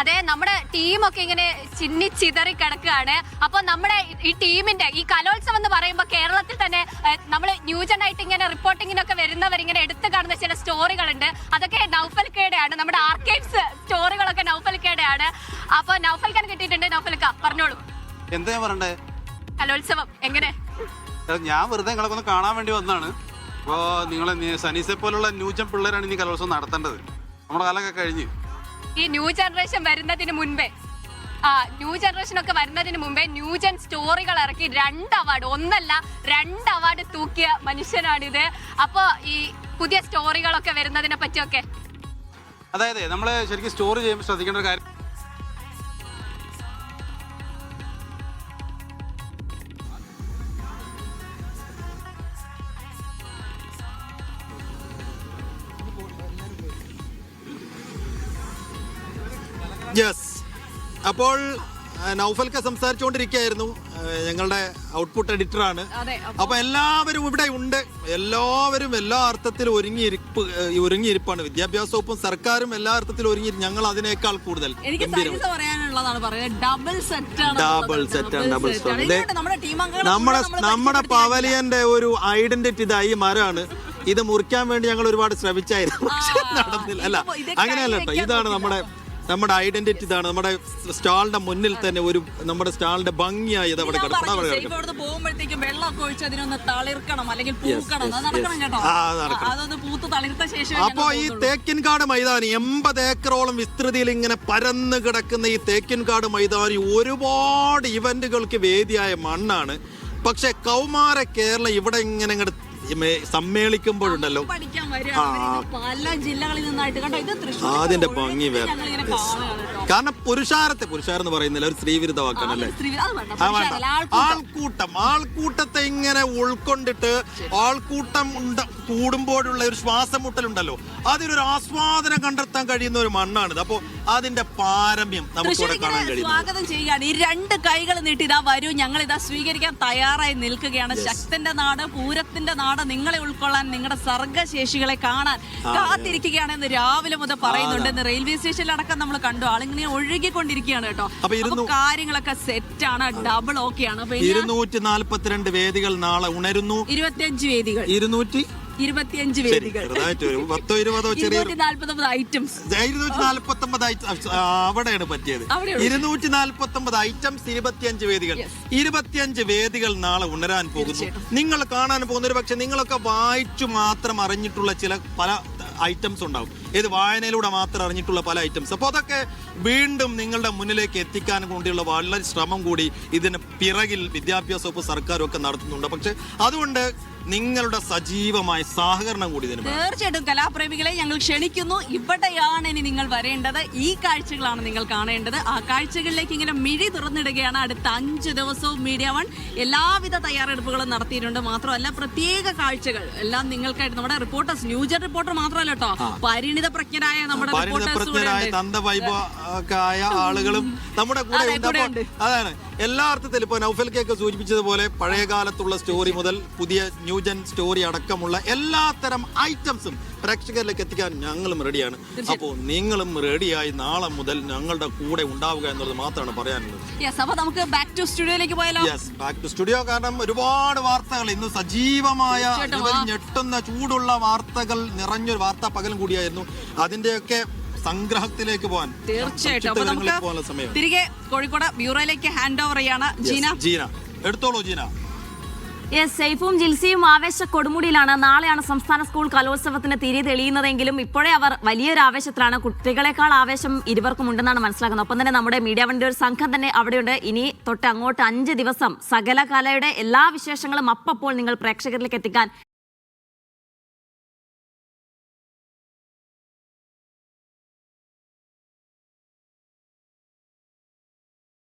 അതെ നമ്മുടെ ടീമൊക്കെ ഇങ്ങനെ ചിന്നി ചിതറി കിടക്കുകയാണ്. അപ്പൊ നമ്മുടെ ഈ ടീമിന്റെ ഈ കലോത്സവം എന്ന് പറയുമ്പോൾ കേരളത്തിൽ തന്നെ നമ്മൾ ന്യൂജൻ ആയിട്ട് ഇങ്ങനെ റിപ്പോർട്ടിങ്ങിനൊക്കെ വരുന്നവർ ഇങ്ങനെ എടുത്തു കാണുന്ന ചില സ്റ്റോറികളുണ്ട്. അതൊക്കെ നൗഫൽക്കയുടെയാണ്. നമ്മുടെ ആർക്കൈവ്സ് സ്റ്റോറികളൊക്കെ നൗഫൽക്കയുടെയാണ്. അപ്പൊ നൗഫൽക്കാൻ കിട്ടിയിട്ടുണ്ട്. നൗഫൽക്ക പറഞ്ഞോളൂ. എന്താ ഞാൻ പറയണ്ടേ? കലോത്സവം എങ്ങനെ? ഞാൻ വെറുതെ നിങ്ങളൊക്കെ ഒന്ന് കാണാൻ വേണ്ടി വന്നാണ്. അപ്പോൾ നിങ്ങളെ സനീസെ പോലുള്ള ന്യൂജൻ പിള്ളേരാണ് ഇനി കലോത്സവം നടത്തേണ്ടത്. നമ്മുടെ കാലമൊക്കെ കഴിഞ്ഞ്. ഈ ന്യൂ ജനറേഷൻ വരുന്നതിന് മുൻപേ. ആ ന്യൂ ജനറേഷൻ ഒക്കെ വരുന്നതിന് മുമ്പേ ന്യൂജൻ സ്റ്റോറികൾ ഇറക്കി രണ്ട് അവാർഡ്. ഒന്നല്ല രണ്ട് അവാർഡ് തൂക്കിയ മനുഷ്യനാണിത്. അപ്പോ ഈ പുതിയ സ്റ്റോറികളൊക്കെ വരുന്നതിനെ പറ്റിയൊക്കെ. അതായത് നമ്മൾ ശരിക്കും സ്റ്റോറി ചെയ്യുമ്പോൾ ശ്രദ്ധിക്കേണ്ട ഒരു കാര്യം യെസ് അപ്പോൾ നൗഫൽക്ക സംസാരിച്ചുകൊണ്ടിരിക്കുകയായിരുന്നു. ഞങ്ങളുടെ ഔട്ട്പുട്ട് എഡിറ്റർ ആണ്. അപ്പൊ എല്ലാവരും ഇവിടെ ഉണ്ട്. എല്ലാവരും എല്ലാ അർത്ഥത്തിലും ഒരുങ്ങിയിരിപ്പ് ഒരുങ്ങിയിരിപ്പാണ്. വിദ്യാഭ്യാസ വകുപ്പും സർക്കാരും എല്ലാ അർത്ഥത്തിലും ഒരുങ്ങി ഞങ്ങൾ അതിനേക്കാൾ കൂടുതൽ ഡബിൾ സെറ്റ് ആണ്. നമ്മുടെ നമ്മുടെ പവലിയന്റെ ഒരു ഐഡന്റിറ്റി ഇതായി മരമാണ്. ഇത് മുറിക്കാൻ വേണ്ടി ഞങ്ങൾ ഒരുപാട് ശ്രമിച്ചായിരുന്നു. നടന്നില്ല. അല്ല അങ്ങനെയല്ല ഇതാണ് നമ്മുടെ നമ്മുടെ ഐഡന്റിറ്റി ഇതാണ്. നമ്മുടെ സ്റ്റാളിന്റെ മുന്നിൽ തന്നെ ഒരു നമ്മുടെ സ്റ്റാളിന്റെ ഭംഗിയായി ഇത് അവിടെ പോകുമ്പോഴത്തേക്കും വെള്ളമൊക്കെ ഒഴിച്ച് അതിനൊന്ന് തളിർക്കണം അല്ലെങ്കിൽ പൂക്കണം. അതൊന്ന് പൂത്ത് തളിർത്ത ശേഷം അപ്പോ ഈ തേക്കിൻകാട് മൈതാനി എൺപത് ഏക്കറോളം വിസ്തൃതിയിൽ ഇങ്ങനെ പരന്ന് കിടക്കുന്ന ഈ തേക്കിൻകാട് മൈതാനി ഒരുപാട് ഇവന്റുകൾക്ക് വേദിയായ മണ്ണാണ്. പക്ഷെ കൗമാര കേരളം ഇവിടെ ഇങ്ങനെ ഇങ്ങോട്ട് സമ്മേളിക്കുമ്പോഴുണ്ടല്ലോ. പഠിക്കാൻ വരികയാണ് പല ജില്ലകളിൽ നിന്നായിട്ട് കണ്ടോ? ഇത് തൃശ്ശൂർ അതിന്റെ ഭംഗി വേറെ. കാരണം പുരുഷാരത്തെ പുരുഷാരം എന്ന് പറയുന്നില്ല ഒരു സ്ത്രീവിരുദ്ധ ആ വേണ്ട. പുരുഷനല്ല, ആൾക്കൂട്ടം. ആൾക്കൂട്ടം. ആൾക്കൂട്ടത്തെ ഇങ്ങനെ ഉൾക്കൊണ്ടിട്ട് ആൾക്കൂട്ടം ഉണ്ട കൂടുമ്പോഴുള്ള ഒരു ശ്വാസം മുട്ടലുണ്ടല്ലോ അതിനൊരു ആസ്വാദനം കണ്ടെത്താൻ കഴിയുന്ന ഒരു മണ്ണാണിത്. അപ്പോ അതിന്റെ പാരമ്യം നമുക്ക് കാണാൻ സ്വാഗതം ചെയ്യുകയാണ്. ഈ രണ്ട് കൈകൾ നീട്ടി ഇതാ വരൂ. ഞങ്ങൾ ഇതാ സ്വീകരിക്കാൻ തയ്യാറായി നിൽക്കുകയാണ്. ശക്തന്റെ നാട് പൂരത്തിന്റെ നാട് നിങ്ങളെ ഉൾക്കൊള്ളാൻ നിങ്ങളുടെ സർഗശേഷികളെ കാണാൻ കാത്തിരിക്കുകയാണെന്ന് രാവിലെ മുതൽ പറയുന്നുണ്ട്. റെയിൽവേ സ്റ്റേഷനിലടക്കം നമ്മൾ കണ്ടു. ആളിങ്ങനെ ഒഴുകിക്കൊണ്ടിരിക്കുകയാണ് കേട്ടോ. അപ്പൊ കാര്യങ്ങളൊക്കെ സെറ്റാണ് ഡബിൾ ഓക്കെ ആണ്. ഇരുന്നൂറ്റി നാല്പത്തിരണ്ട് വേദികൾ നാളെ ഉണരുന്നു. ഇരുപത്തിയഞ്ച് വേദികൾ. ഇരുന്നൂറ്റി ഇരുപത്തിയഞ്ച് ശരി വേദികൾ. ചെറുതായിട്ട് ഒരു പത്തോ ഇരുപതോ ചെറിയ ഇരുന്നൂറ്റി ഐറ്റംസ് ഇരുന്നൂറ്റി നാല്പത്തി ഒമ്പത് അവിടെയാണ് പറ്റിയത്. ഇരുന്നൂറ്റി നാല്പത്തി ഒമ്പത് ഐറ്റംസ് ഇരുപത്തിയഞ്ച് വേദികൾ. ഇരുപത്തിയഞ്ച് വേദികൾ നാളെ ഉണരാൻ പോകുന്നു. നിങ്ങൾ കാണാൻ പോകുന്ന ഒരു പക്ഷെ നിങ്ങളൊക്കെ വായിച്ചു മാത്രം അറിഞ്ഞിട്ടുള്ള ചില പല ഐറ്റംസ് ഉണ്ടാവും. ഏത് വായനയിലൂടെ മാത്രം അറിഞ്ഞിട്ടുള്ള പല ഐറ്റംസ് അപ്പോൾ അതൊക്കെ വീണ്ടും നിങ്ങളുടെ മുന്നിലേക്ക് എത്തിക്കാൻ വേണ്ടിയുള്ള വളരെ ശ്രമം കൂടി ഇതിന് പിറകിൽ വിദ്യാഭ്യാസ വകുപ്പ് സർക്കാരും ഒക്കെ നടത്തുന്നുണ്ട്. പക്ഷെ അതുകൊണ്ട് നിങ്ങളുടെ സജീവമായ സഹകരണം കൂടി ഇതിന്. തീർച്ചയായിട്ടും കലാപ്രേമികളെ ഞങ്ങൾ ക്ഷണിക്കുന്നു. ഇവിടെയാണ് ഇനി നിങ്ങൾ വരേണ്ടത്. ഈ കാഴ്ചകളാണ് നിങ്ങൾ കാണേണ്ടത്. ആ കാഴ്ചകളിലേക്ക് ഇങ്ങനെ മിഴി തുറന്നിടുകയാണ്. അടുത്ത അഞ്ച് ദിവസവും മീഡിയ വൺ എല്ലാവിധ തയ്യാറെടുപ്പുകളും നടത്തിയിട്ടുണ്ട്. മാത്രമല്ല പ്രത്യേക കാഴ്ചകൾ. എല്ലാം നിങ്ങൾക്കായിട്ട് നമ്മുടെ റിപ്പോർട്ടേഴ്സ് ന്യൂജൻ റിപ്പോർട്ടർ മാത്രമല്ല കേട്ടോ. പരിണിത പ്രജ്ഞരായ നമ്മുടെ ഒക്കെ ആയ ആളുകളും നമ്മുടെ കൂടെ ഉണ്ട്. അതാണ്. എല്ലാ അർത്ഥത്തിൽ ഇപ്പൊ നൗഫൽക്കൊക്കെ സൂചിപ്പിച്ചതുപോലെ പഴയ കാലത്തുള്ള സ്റ്റോറി മുതൽ പുതിയ ന്യൂജൻ സ്റ്റോറി അടക്കമുള്ള എല്ലാത്തരം ഐറ്റംസും പ്രേക്ഷകരിലേക്ക് എത്തിക്കാൻ ഞങ്ങളും റെഡിയാണ് അപ്പോൾ നിങ്ങളും റെഡിയായി നാളെ മുതൽ ഞങ്ങളുടെ കൂടെ ഉണ്ടാവുക എന്നുള്ളത് മാത്രമാണ് പറയാനുള്ളത്. നമുക്ക് ബാക്ക് ടു സ്റ്റുഡിയോയിലേക്ക് പോയാലോ? യെസ് ബാക്ക് ടു സ്റ്റുഡിയോ കാരണം ഒരുപാട് വാർത്തകൾ ഇന്ന് സജീവമായ. ഞെട്ടുന്ന ചൂടുള്ള വാർത്തകൾ നിറഞ്ഞൊരു വാർത്താ പകലും കൂടിയായിരുന്നു. അതിന്റെയൊക്കെ സംഗ്രഹത്തിലേക്ക് പോകാൻ തീർച്ചയായിട്ടും. തിരികെ കോഴിക്കോട് ബ്യൂറോയിലേക്ക് ഹാൻഡ് ഓവർ ചെയ്യാണ് ജീന. ജീന. എടുത്തോളൂ ജീന. യെസ് സൈഫും ജിൽസിയും ആവേശ കൊടുമുടിയിലാണ്. നാളെയാണ് സംസ്ഥാന സ്കൂൾ കലോത്സവത്തിന് തിരി തെളിയുന്നതെങ്കിലും ഇപ്പോഴേ അവർ വലിയൊരു ആവേശത്തിലാണ്. കുട്ടികളെക്കാൾ ആവേശം ഇരുവർക്കും ഉണ്ടെന്നാണ് മനസ്സിലാക്കുന്നത്. ഒപ്പം തന്നെ നമ്മുടെ മീഡിയ വണ്ടി ഒരു സംഘം തന്നെ അവിടെയുണ്ട്. ഇനി തൊട്ട് അങ്ങോട്ട് അഞ്ച് ദിവസം സകല കലയുടെ എല്ലാ വിശേഷങ്ങളും അപ്പപ്പോൾ നിങ്ങൾ പ്രേക്ഷകരിലേക്ക് എത്തിക്കാൻ